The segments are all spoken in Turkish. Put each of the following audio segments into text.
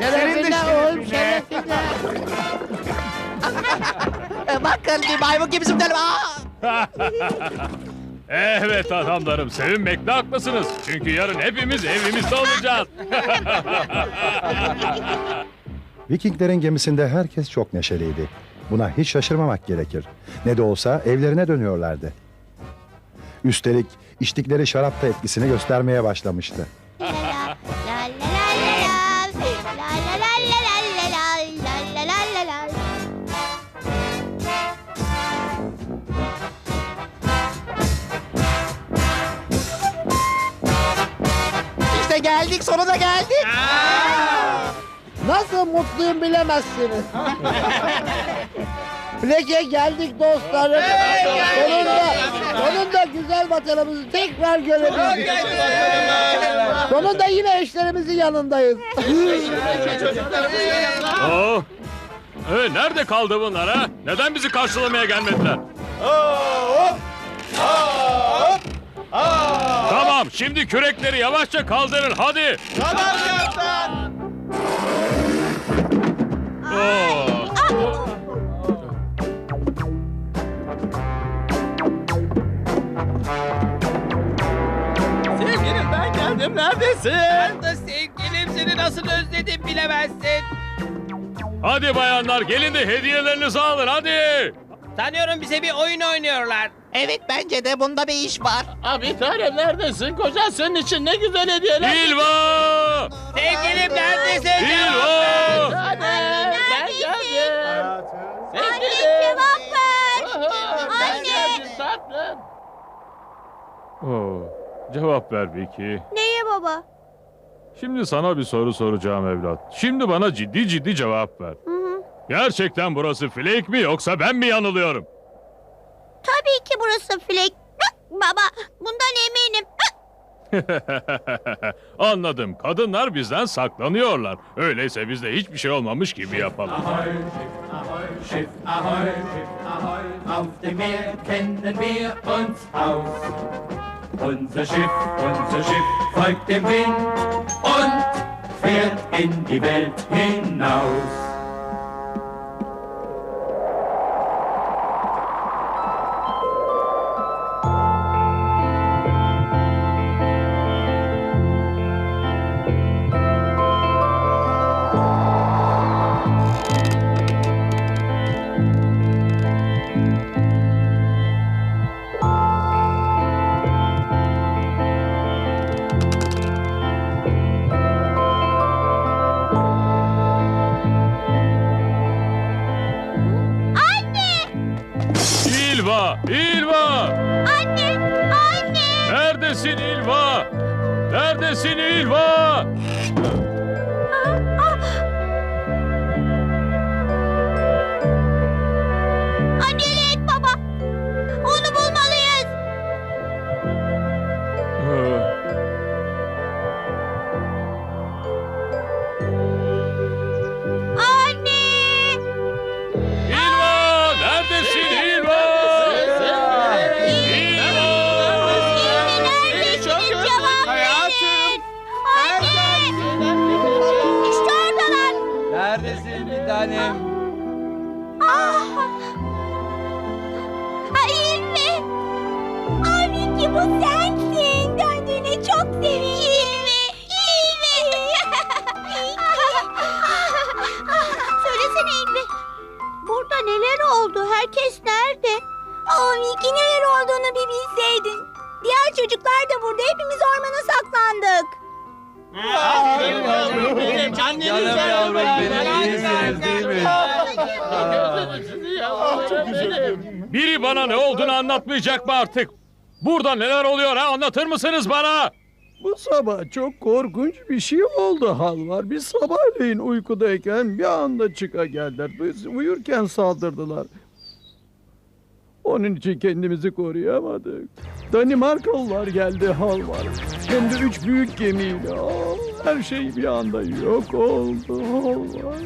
Şerefine oğlum şerefine. Bakın bir maymun gibi zıplarım. Aa! Evet adamlarım sevinmekte haklısınız. Çünkü yarın hepimiz evimizde olacağız. Vikinglerin gemisinde herkes çok neşeliydi. Buna hiç şaşırmamak gerekir. Ne de olsa evlerine dönüyorlardı. Üstelik içtikleri şarap da etkisini göstermeye başlamıştı. La la la la la. La la la la la la. La la la la la. İşte geldik sonunda geldik. Nasıl mutluyum bilemezsiniz. Pleke geldik dostlarım. Sonunda, sonunda güzel vatanımızı tekrar görebildik. Sonunda yine eşlerimizin yanındayız. oh. Ee, nerede kaldı bunlar ha? Neden bizi karşılamaya gelmediler? Tamam şimdi kürekleri yavaşça kaldırın hadi. Tamam kaptan. Neredesin? Ben de sevgilim seni nasıl özledim bilemezsin. Hadi bayanlar gelin de hediyelerinizi alın hadi. Sanıyorum bize bir oyun oynuyorlar. Evet bence de bunda bir iş var. Abi tanem neredesin? Kocan senin için ne güzel hediyeler. İlva! Sevgilim neredesin? İlva! Tanem ben geldim. Anne cevap ver. Anne. tatlım. Oh, cevap ver Vicky. Neye baba? Şimdi sana bir soru soracağım evlat. Şimdi bana ciddi ciddi cevap ver. Hı hı. Gerçekten burası Flake mi yoksa ben mi yanılıyorum? Tabii ki burası Flek. Baba bundan eminim. Anladım. Kadınlar bizden saklanıyorlar. Öyleyse biz de hiçbir şey olmamış gibi yapalım. Schiff Ahoi, Schiff Ahoi, auf dem Meer kennen wir uns aus. Unser Schiff, unser Schiff folgt dem Wind und fährt in die Welt hinaus. Один Herkes nerede? Aa neler olduğunu bir bilseydin. Diğer çocuklar da burada. Hepimiz ormana saklandık. Canım yavrum benim iyisiniz değil mi? Biri bana ne olduğunu anlatmayacak mı artık? Burada neler oluyor ha? Anlatır mısınız bana? Bu sabah çok korkunç bir şey oldu Halvar. Biz sabahleyin uykudayken bir anda çıka geldiler. Biz uyurken saldırdılar. Onun için kendimizi koruyamadık. Danimarkalılar geldi Halvar. Hem de üç büyük gemiyle. Her şey bir anda yok oldu Halvar.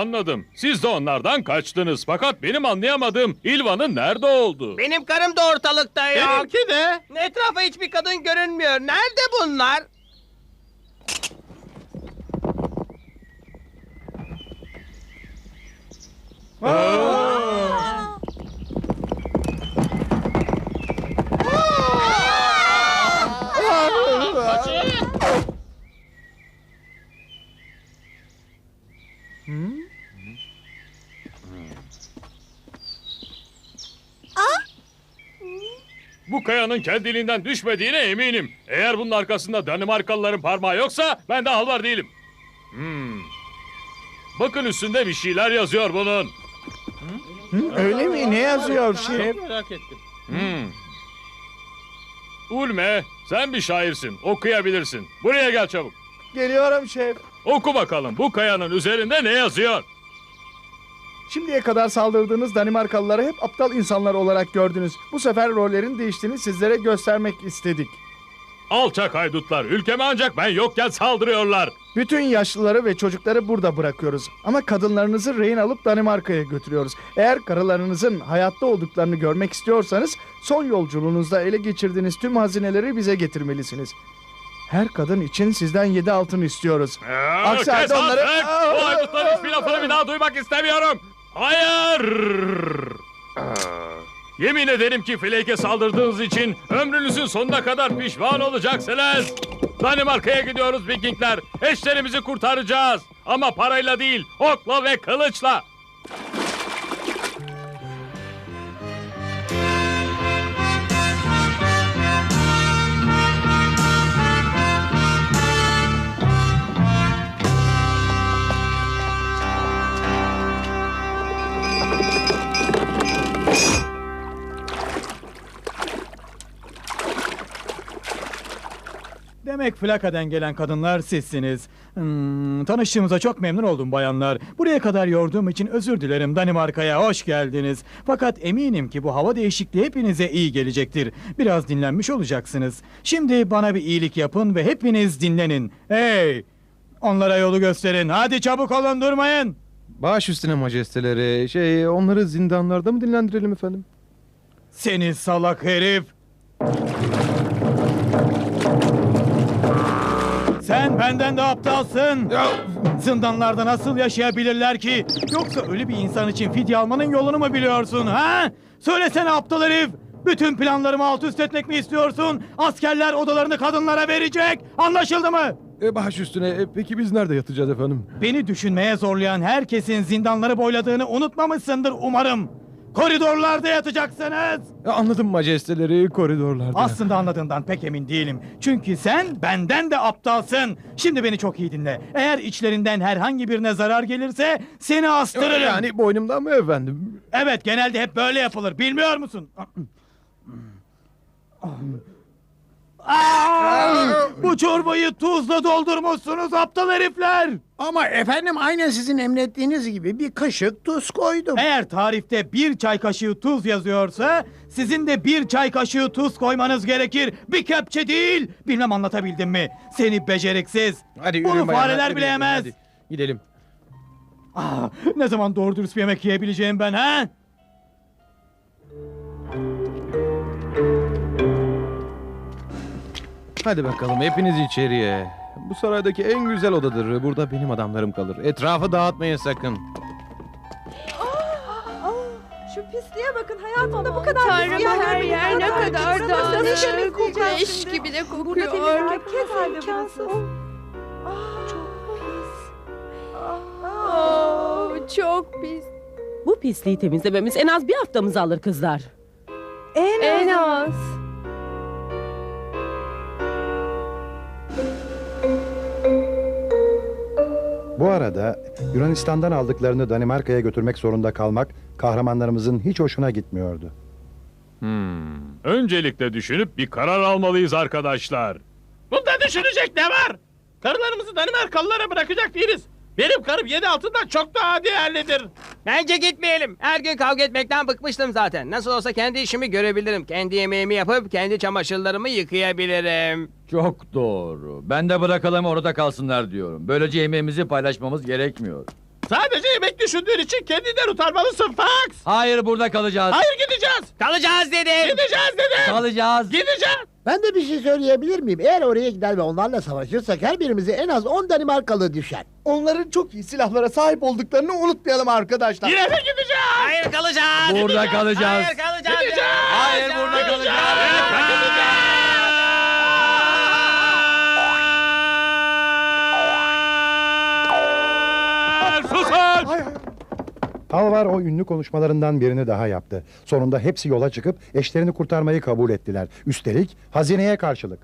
Anladım. Siz de onlardan kaçtınız. Fakat benim anlayamadığım İlvan'ın nerede oldu? Benim karım da ortalıkta yok. Benimki de. Etrafa hiçbir kadın görünmüyor. Nerede bunlar? Kayanın kendiliğinden düşmediğine eminim. Eğer bunun arkasında Danimarkalıların parmağı yoksa ben de halvar değilim. Hmm. Bakın üstünde bir şeyler yazıyor bunun. Öyle mi? Ne yazıyor şef? Merak ettim. Hmm. Ulme, sen bir şairsin. Okuyabilirsin. Buraya gel çabuk. Geliyorum şef. Oku bakalım bu kayanın üzerinde ne yazıyor? Şimdiye kadar saldırdığınız Danimarkalıları hep aptal insanlar olarak gördünüz. Bu sefer rollerin değiştiğini sizlere göstermek istedik. Alçak haydutlar. Ülkeme ancak ben yokken saldırıyorlar. Bütün yaşlıları ve çocukları burada bırakıyoruz. Ama kadınlarınızı rehin alıp Danimarka'ya götürüyoruz. Eğer karılarınızın hayatta olduklarını görmek istiyorsanız son yolculuğunuzda ele geçirdiğiniz tüm hazineleri bize getirmelisiniz. Her kadın için sizden yedi altın istiyoruz. Aa, Aksi halde onları-! Bu haydutların hiçbir lafını bir daha duymak istemiyorum. Hayır! Yemin ederim ki Flake'e saldırdığınız için ömrünüzün sonuna kadar pişman olacaksınız. Danimarka'ya gidiyoruz Vikingler. Eşlerimizi kurtaracağız. Ama parayla değil, okla ve kılıçla. Demek Flaka'dan gelen kadınlar sizsiniz. Hmm, tanıştığımıza çok memnun oldum bayanlar. Buraya kadar yorduğum için özür dilerim Danimarka'ya hoş geldiniz. Fakat eminim ki bu hava değişikliği hepinize iyi gelecektir. Biraz dinlenmiş olacaksınız. Şimdi bana bir iyilik yapın ve hepiniz dinlenin. Hey! Onlara yolu gösterin. Hadi çabuk olun durmayın. Baş üstüne majesteleri. Şey onları zindanlarda mı dinlendirelim efendim? Seni salak herif. Benden de aptalsın. Zindanlarda nasıl yaşayabilirler ki? Yoksa ölü bir insan için fidye almanın yolunu mu biliyorsun ha? Söylesene aptal herif. Bütün planlarımı alt üst etmek mi istiyorsun? Askerler odalarını kadınlara verecek. Anlaşıldı mı? E, baş üstüne. E, peki biz nerede yatacağız efendim? Beni düşünmeye zorlayan herkesin zindanları boyladığını unutmamışsındır umarım. Koridorlarda yatacaksınız. E, anladım majesteleri koridorlarda. Aslında anladığından pek emin değilim. Çünkü sen benden de aptalsın. Şimdi beni çok iyi dinle. Eğer içlerinden herhangi birine zarar gelirse seni astırırım. Yani boynumdan mı efendim? Evet genelde hep böyle yapılır. Bilmiyor musun? Aa! Bu çorbayı tuzla doldurmuşsunuz aptal herifler. Ama efendim aynen sizin emrettiğiniz gibi bir kaşık tuz koydum. Eğer tarifte bir çay kaşığı tuz yazıyorsa sizin de bir çay kaşığı tuz koymanız gerekir. Bir kepçe değil. Bilmem anlatabildim mi? Seni beceriksiz. Hadi Bunu yürüyün bayanlar, fareler bile yemez. hadi. Gidelim. Aa, ne zaman doğru dürüst bir yemek yiyebileceğim ben ha? Hadi bakalım hepiniz içeriye. Bu saraydaki en güzel odadır. Burada benim adamlarım kalır. Etrafı dağıtmayın sakın. Şu pisliğe bakın hayatımda bu kadar Tanrım, pisliği her görmedim. yer ne Kadar kadar pis. dağınık. Burası ne kokar Leş şimdi? gibi de Burada kokuyor. temizlik kes halde burası. Ah, Oo, çok pis. Bu pisliği temizlememiz en az bir haftamızı alır kızlar. En, az. Bu arada Yunanistan'dan aldıklarını Danimarka'ya götürmek zorunda kalmak kahramanlarımızın hiç hoşuna gitmiyordu. Hmm. Öncelikle düşünüp bir karar almalıyız arkadaşlar. Bunda düşünecek ne var? Karılarımızı Danimarkalılara bırakacak değiliz. Benim karım yedi altından çok daha değerlidir. Bence gitmeyelim. Her gün kavga etmekten bıkmıştım zaten. Nasıl olsa kendi işimi görebilirim. Kendi yemeğimi yapıp kendi çamaşırlarımı yıkayabilirim. Çok doğru. Ben de bırakalım orada kalsınlar diyorum. Böylece yemeğimizi paylaşmamız gerekmiyor. Sadece yemek düşündüğün için kendinden utanmalısın Fox. Hayır burada kalacağız. Hayır gideceğiz. Kalacağız dedim. Gideceğiz dedim. Kalacağız. Gideceğiz. Ben de bir şey söyleyebilir miyim? Eğer oraya gider ve onlarla savaşırsak her birimize en az 10 Danimarkalı düşer. Onların çok iyi silahlara sahip olduklarını unutmayalım arkadaşlar. Yine de gideceğiz. Hayır kalacağız. Burada kalacağız. Hayır kalacağız. Gideceğiz. Hayır burada kalacağız. Susun! Alvar o ünlü konuşmalarından birini daha yaptı. Sonunda hepsi yola çıkıp eşlerini kurtarmayı kabul ettiler. Üstelik hazineye karşılık.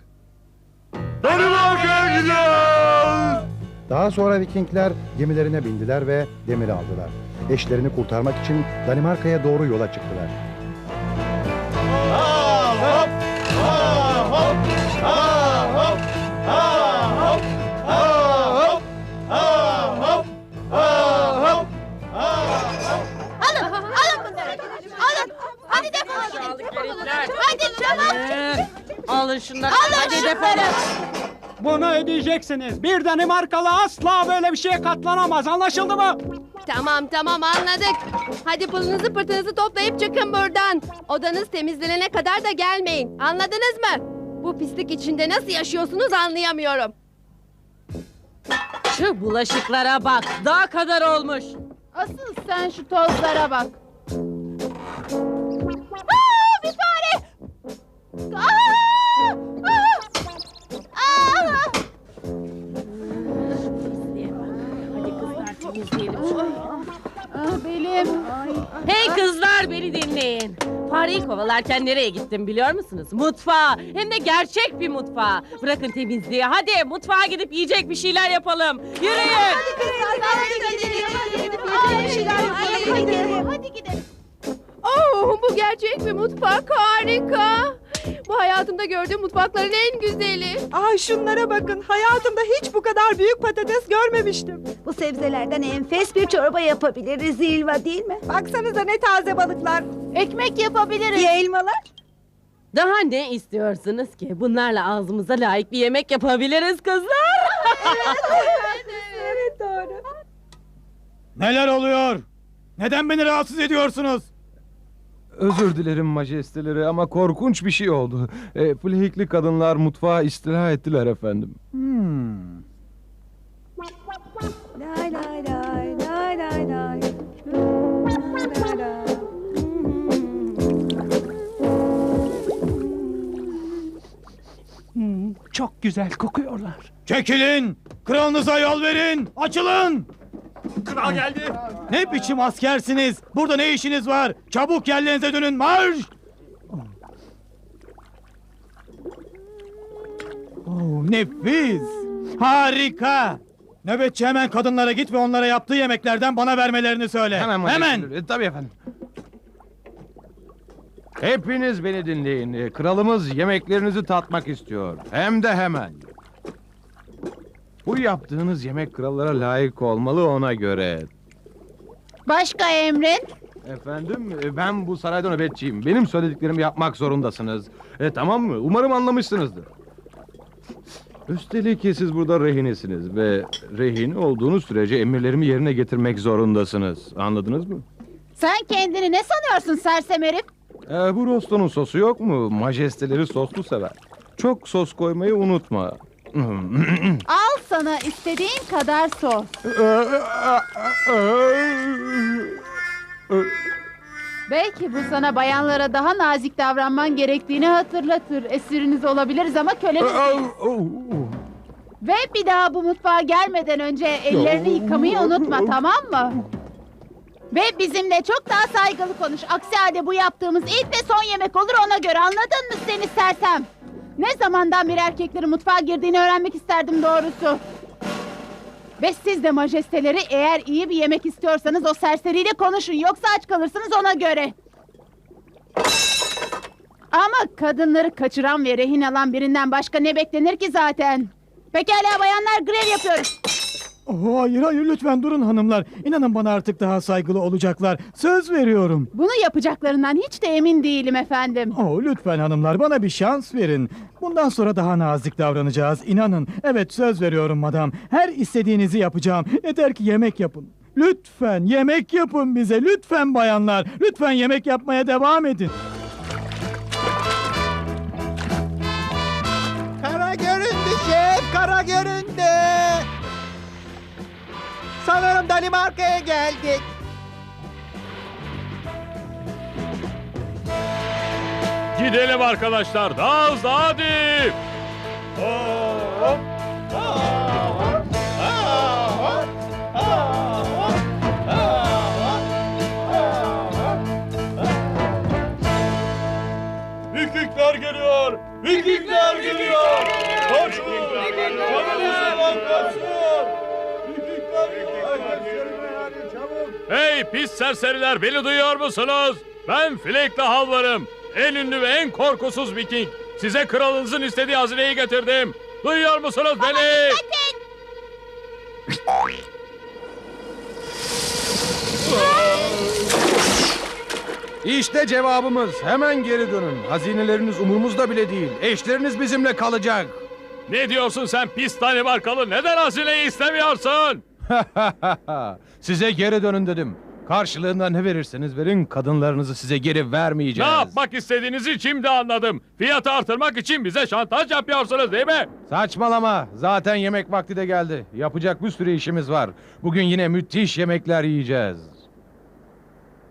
Danimarka'ya gidiyoruz! Daha sonra Vikingler gemilerine bindiler ve demir aldılar. Eşlerini kurtarmak için Danimarka'ya doğru yola çıktılar. Alın şunları. Alın Hadi şunları. defolun. Bunu ödeyeceksiniz. Bir Danimarkalı asla böyle bir şeye katlanamaz. Anlaşıldı mı? Tamam tamam anladık. Hadi pılınızı pırtınızı toplayıp çıkın buradan. Odanız temizlenene kadar da gelmeyin. Anladınız mı? Bu pislik içinde nasıl yaşıyorsunuz anlayamıyorum. Şu bulaşıklara bak. Daha kadar olmuş. Asıl sen şu tozlara bak. Aa, bir fare. Aa! Belim. Hey kızlar beni dinleyin. Fareyi kovalarken nereye gittim biliyor musunuz? Mutfağa. Hem de gerçek bir mutfağa. Bırakın temizliği. Hadi mutfağa gidip yiyecek bir şeyler yapalım. Yürüyün. Hadi gidelim. Hadi gidelim. Hadi gidelim. Oh bu gerçek bir mutfak harika. Bu hayatımda gördüğüm mutfakların en güzeli. Ay şunlara bakın. Hayatımda hiç bu kadar büyük patates görmemiştim. Bu sebzelerden enfes bir çorba yapabiliriz Zilva değil mi? Baksanıza ne taze balıklar. Ekmek yapabiliriz. Bir elmalar. Daha ne istiyorsunuz ki? Bunlarla ağzımıza layık bir yemek yapabiliriz kızlar. evet doğru. Neler oluyor? Neden beni rahatsız ediyorsunuz? Özür dilerim majesteleri ama korkunç bir şey oldu. E, Flehikli kadınlar mutfağa istila ettiler efendim. Hmm. Lay lay lay lay lay lay. Lay lay. Hmm, çok güzel kokuyorlar. Çekilin! Kralınıza yol verin! Açılın! Kral geldi. Ne biçim askersiniz? Burada ne işiniz var? Çabuk yerlerinize dönün marş! Oh, nefis! Harika! Nöbetçi hemen kadınlara git ve onlara yaptığı yemeklerden bana vermelerini söyle. Hemen Hemen! E, tabii efendim. Hepiniz beni dinleyin. E, Kralımız yemeklerinizi tatmak istiyor. Hem de hemen. Bu yaptığınız yemek krallara layık olmalı ona göre. Başka emrin? Efendim e, ben bu sarayda nöbetçiyim. Benim söylediklerimi yapmak zorundasınız. E, tamam mı? Umarım anlamışsınızdır. Üstelik ki siz burada rehinesiniz ve rehin olduğunuz sürece emirlerimi yerine getirmek zorundasınız. Anladınız mı? Sen kendini ne sanıyorsun sersem herif? E, bu rostonun sosu yok mu? Majesteleri soslu sever. Çok sos koymayı unutma. Al sana istediğin kadar sos. Belki bu sana bayanlara daha nazik davranman gerektiğini hatırlatır. Esiriniz olabiliriz ama köleniz değil. Ve bir daha bu mutfağa gelmeden önce ellerini yıkamayı unutma tamam mı? Ve bizimle çok daha saygılı konuş. Aksi halde bu yaptığımız ilk ve son yemek olur ona göre anladın mı seni sersem? Ne zamandan beri erkeklerin mutfağa girdiğini öğrenmek isterdim doğrusu. Ve siz de majesteleri eğer iyi bir yemek istiyorsanız o serseriyle konuşun. Yoksa aç kalırsınız ona göre. Ama kadınları kaçıran ve rehin alan birinden başka ne beklenir ki zaten? Pekala bayanlar grev yapıyoruz. Hayır hayır lütfen durun hanımlar. İnanın bana artık daha saygılı olacaklar. Söz veriyorum. Bunu yapacaklarından hiç de emin değilim efendim. Oh, lütfen hanımlar bana bir şans verin. Bundan sonra daha nazik davranacağız. İnanın. Evet söz veriyorum madam. Her istediğinizi yapacağım. Yeter ki yemek yapın. Lütfen yemek yapın bize. Lütfen bayanlar. Lütfen yemek yapmaya devam edin. Sanırım Danimarka'ya geldik. Gidelim arkadaşlar. Daha hızlı hadi. Vikingler geliyor. Vikingler geliyor. Hey pis serseriler beni duyuyor musunuz? Ben Flake'le Halvar'ım. En ünlü ve en korkusuz Viking. Size kralınızın istediği hazineyi getirdim. Duyuyor musunuz beni? İşte cevabımız. Hemen geri dönün. Hazineleriniz umurumuzda bile değil. Eşleriniz bizimle kalacak. Ne diyorsun sen pis Danimarkalı? Neden hazineyi istemiyorsun? size geri dönün dedim. Karşılığında ne verirseniz verin kadınlarınızı size geri Ne vermeyeceğiz. yapmak istediğinizi şimdi anladım. Fiyatı artırmak için bize şantaj yapıyorsunuz değil mi? Saçmalama. Zaten yemek vakti de geldi. Yapacak bir sürü işimiz var. Bugün yine müthiş yemekler yiyeceğiz.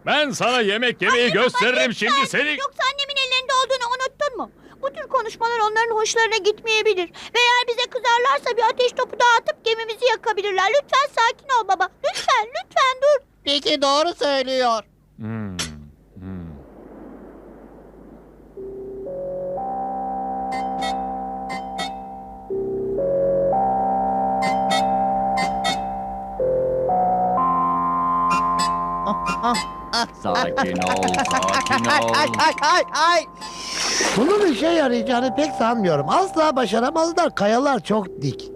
Ben sana yemek yemeyi gösteririm şimdi seni. Yoksa annemin ellerinde olduğunu unuttun mu? Bu tür konuşmalar onların hoşlarına gitmeyebilir. Ve eğer bize kızarlarsa bir ateş topu dağıtıp gemimizi yakabilirler. Lütfen sakin ol baba. Lütfen lütfen dur. Peki doğru söylüyor. Hmm, hmm. Sakin ol, sakin Ay, ay, ol. ay, ay, ay. Bunun işe yarayacağını pek sanmıyorum. Asla başaramazlar. Kayalar çok dik.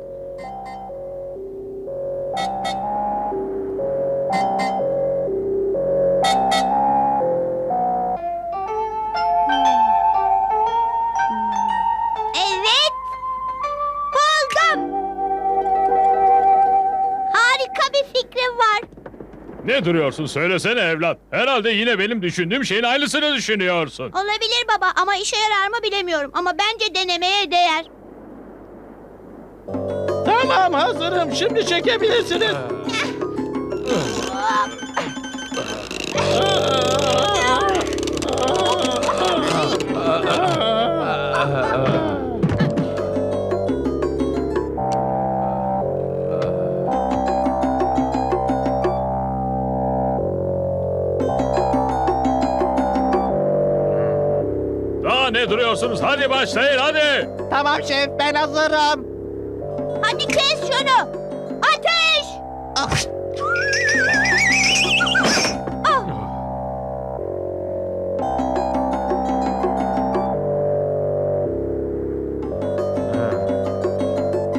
Duruyorsun söylesene evlat. Herhalde yine benim düşündüğüm şeyin aynısını düşünüyorsun. Olabilir baba ama işe yarar mı bilemiyorum. Ama bence denemeye değer. Tamam hazırım. Şimdi çekebilirsiniz. Hadi başlayın hadi. Tamam şef, ben hazırım. Hadi kes şunu. Ateş. Ah,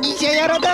İşe yaradı.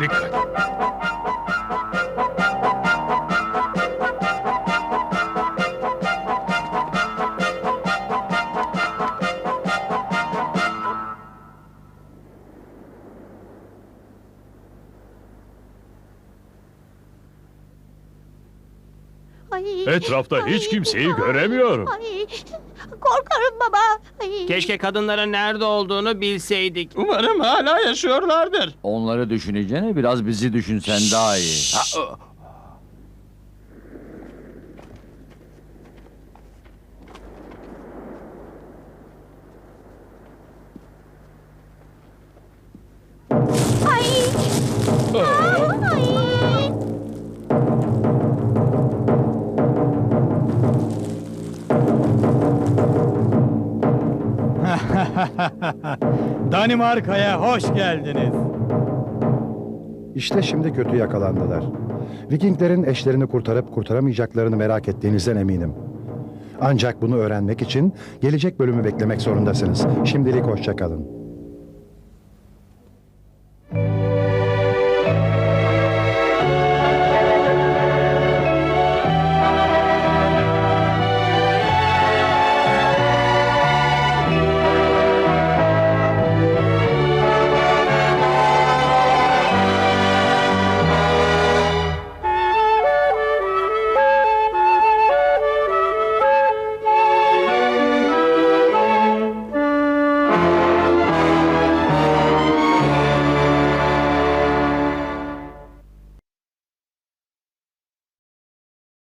Dikkat. Ay, Etrafta hiç kimseyi göremiyorum. Ay. Keşke kadınların nerede olduğunu bilseydik. Umarım hala yaşıyorlardır. Onları düşüneceğine biraz bizi düşünsen daha iyi. Ha, Ay. Aa, Danimarka'ya hoş geldiniz. İşte şimdi kötü yakalandılar. Vikinglerin eşlerini kurtarıp kurtaramayacaklarını merak ettiğinizden eminim. Ancak bunu öğrenmek için gelecek bölümü beklemek zorundasınız. Şimdilik hoşça kalın.